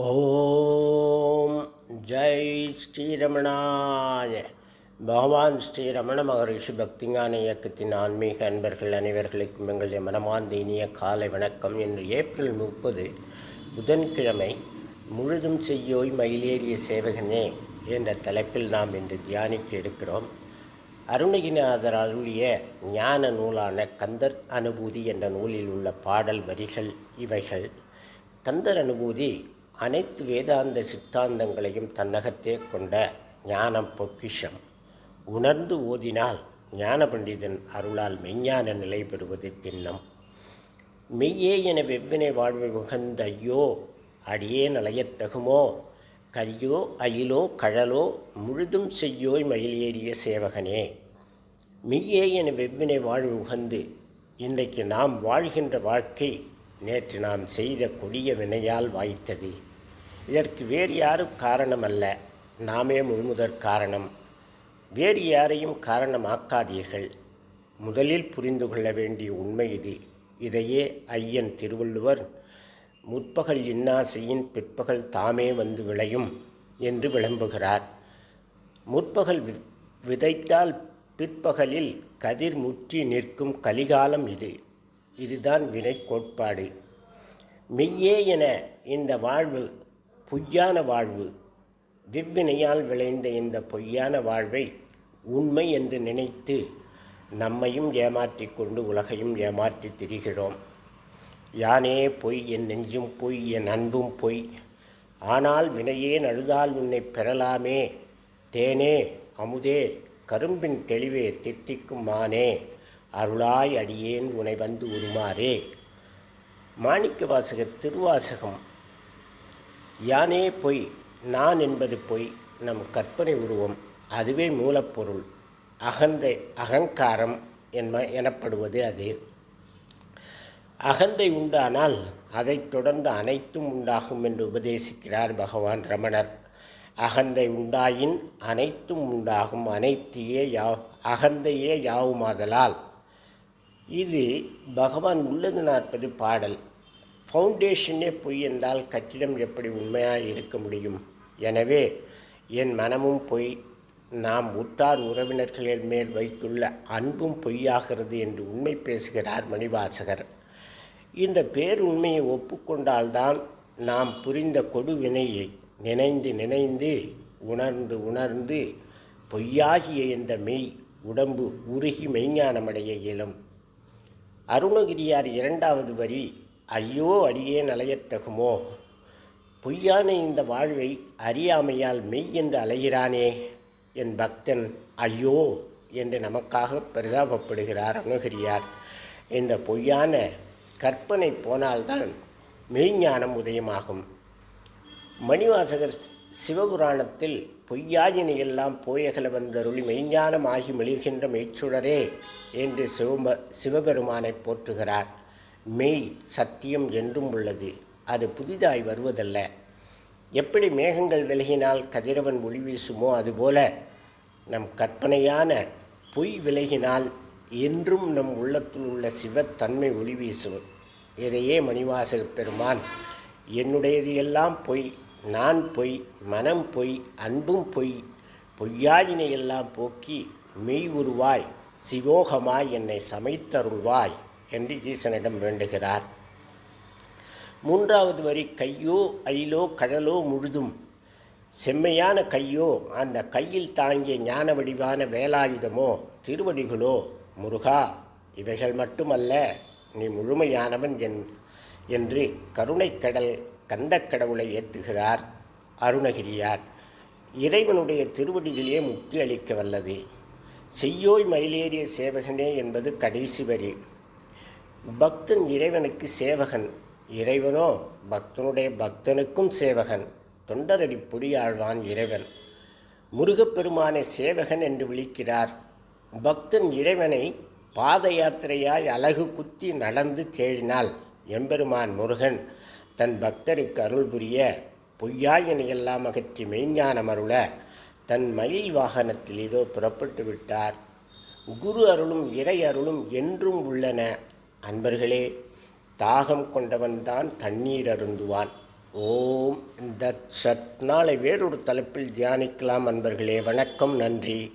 ஓம் ஜெய் ஸ்ரீரமணாய. பகவான் ஸ்ரீ ரமண மகரிஷி பக்திஞான இயக்கத்தின் ஆன்மீக அன்பர்கள் அனைவர்களுக்கும் எங்களுடைய மனமார்ந்த இனிய காலை வணக்கம். இன்று ஏப்ரல் முப்பது புதன்கிழமை முழுதும் செய்யோய் மயிலேறிய சேவகனே என்ற தலைப்பில் நாம் இன்று தியானிக்க இருக்கிறோம். அருணகிரிநாதர் அருளிய ஞான நூலான கந்தர் அனுபூதி என்ற நூலில் உள்ள பாடல் வரிகள் இவைகள். கந்தர் அனுபூதி அனைத்து வேதாந்த சித்தாந்தங்களையும் தன்னகத்தே கொண்ட ஞானம் பொக்கிஷம். உணர்ந்து ஓதினால் ஞான பண்டிதன் அருளால் மெய்ஞான நிலை பெறுவது திண்ணம். மெய்யே என வெவ்வினை வாழ்வை உகந்த ஐயோ அடியே நலையத்தகுமோ கரியோ அயிலோ கழலோ முழுதும் செய்யோய் மயிலேறிய சேவகனே. மெய்யே என வெவ்வினை வாழ்வு உகந்து இன்றைக்கு நாம் வாழ்கின்ற வாழ்க்கை நேற்று நாம் செய்த கொடிய வினையால் வாய்த்தது. இதற்கு வேறு யாரும் காரணம் அல்ல நாமே முழுமுதற் காரணம். வேறு யாரையும் காரணமாக்காதீர்கள். முதலில் புரிந்து கொள்ள வேண்டிய உண்மை இது. இதையே ஐயன் திருவள்ளுவர் முற்பகல் இன்னாசையின் பிற்பகல் தாமே வந்து விளையும் என்று விளம்புகிறார். முற்பகல் விதைத்தால் பிற்பகலில் கதிர் முற்றி நிற்கும் கலிகாலம் இது. இதுதான் வினை கோட்பாடு. மெய்யே என இந்த வாழ்வு பொய்யான வாழ்வு. விவ்வினையால் விளைந்த இந்த பொய்யான வாழ்வை உண்மை என்று நினைத்து நம்மையும் ஏமாற்றிக் கொண்டு உலகையும் ஏமாற்றி திரிகிறோம். யானே பொய் என் நெஞ்சும் பொய் என் அன்பும் பொய். ஆனால் வினையே நழுதால் உன்னை பெறலாமே. தேனே அமுதே கரும்பின் தெளிவே தித்திக்கும் மானே. அருளாய் அடியேன் உனை வந்து உருமாறே. மாணிக்க வாசகர் திருவாசகம் யானே பொய் நான் என்பது பொய் நம் கற்பனை உருவம் அதுவே மூலப்பொருள் அகந்தை அகங்காரம் என்ப எனப்படுவது அது. அகந்தை உண்டானால் அதைத் தொடர்ந்து அனைத்தும் உண்டாகும் என்று உபதேசிக்கிறார் பகவான் ரமணர். அகந்தை உண்டாயின் அனைத்தும் உண்டாகும் அனைத்தையே யா அகந்தையே யாவுமாதலால். இது பகவான் உள்ளது நாற்பது பாடல். ஃபவுண்டேஷனே பொய் என்றால் கட்டிடம் எப்படி உண்மையாக இருக்க முடியும்? எனவே என் மனமும் பொய் நாம் உற்றார் உறவினர்களின் மேல் வைத்துள்ள அன்பும் பொய்யாகிறது என்று உண்மை பேசுகிறார் மணிவாசகர். இந்த பேருண்மையை ஒப்புக்கொண்டால்தான் நாம் புரிந்த கொடுவினையை நினைந்து நினைந்து உணர்ந்து உணர்ந்து பொய்யாகிய இந்த மெய் உடம்பு உருகி மெய்ஞானமடைய இயலும். அருணகிரியார் இரண்டாவது வரி ஐயோ அடியே நலையத்தகுமோ பொய்யான இந்த வாழ்வை அறியாமையால் மெய் என்று அலைகிறானே என் பக்தன். ஐயோ என்று நமக்காக பரிதாபப்படுகிறார் அணுகிரியார். இந்த பொய்யான கற்பனை போனால்தான் மெய்ஞானம் உதயமாகும். மணிவாசகர் சிவபுராணத்தில் பொய்யாயினையெல்லாம் போயகல வந்தருளி மெய்ஞானம் ஆகி மெளிர்கின்ற மெய்ச்சுடரே என்று சிவப சிவபெருமானை போற்றுகிறார். மெய் சத்தியம் என்றும் உள்ளது. அது புதிதாய் வருவதல்ல. எப்படி மேகங்கள் விலகினால் கதிரவன் ஒளி வீசுமோ அதுபோல நம் கற்பனையான பொய் விலகினால் என்றும் நம் உள்ளத்தில் உள்ள சிவத்தன்மை ஒளி வீசும். இதையே மணிவாசக பெருமான் என்னுடையது எல்லாம் பொய் நான் பொய் மனம் பொய் அன்பும் பொய் பொய்யாயினை எல்லாம் போக்கி மெய் உருவாய் சிவோகமாய் என்னை சமைத்தருள்வாய். என்று ஈசனிடம் வேண்டுகிறார். மூன்றாவது வரி கையோ அயிலோ கடலோ முழுதும் செம்மையான கையோ அந்த கையில் தாங்கிய ஞான வடிவான வேலாயுதமோ திருவடிகளோ முருகா இவைகள் மட்டுமல்ல நீ முழுமையானவன் என் என்று கருணைக்கடல் கந்தக்கடவுளை ஏற்றுகிறார் அருணகிரியார் இறைவனுடைய திருவடிகளே முக்தி அளிக்க வல்லது. செய்யோய் மயிலேறிய சேவகனே என்பது கடைசி வரி. பக்தன் இறைவனுக்கு சேவகன். இறைவனோ பக்தனுடைய பக்தனுக்கும் சேவகன். தொண்டரடி பொடியாழ்வான் இறைவன். முருகப்பெருமானை சேவகன் என்று விழிக்கிறார் பக்தன் இறைவனை பாத யாத்திரையாய் அழகு குத்தி நடந்து தேடினால் எம்பெருமான் முருகன் தன் பக்தருக்கு அருள் புரிய பொய்யாயினையெல்லாம் அகற்றி மெய்ஞானம் அருள தன் மயில் வாகனத்தில் ஏதோ புறப்பட்டு விட்டார். குரு அருளும் இறை அருளும் என்றும் உள்ளன. அன்பர்களே தாகம் கொண்டவன்தான் தண்ணீர் அருந்துவான். ஓம் தத் சத். நாளை வேறொரு தலைப்பில் தியானிக்கலாம் அன்பர்களே. வணக்கம் நன்றி.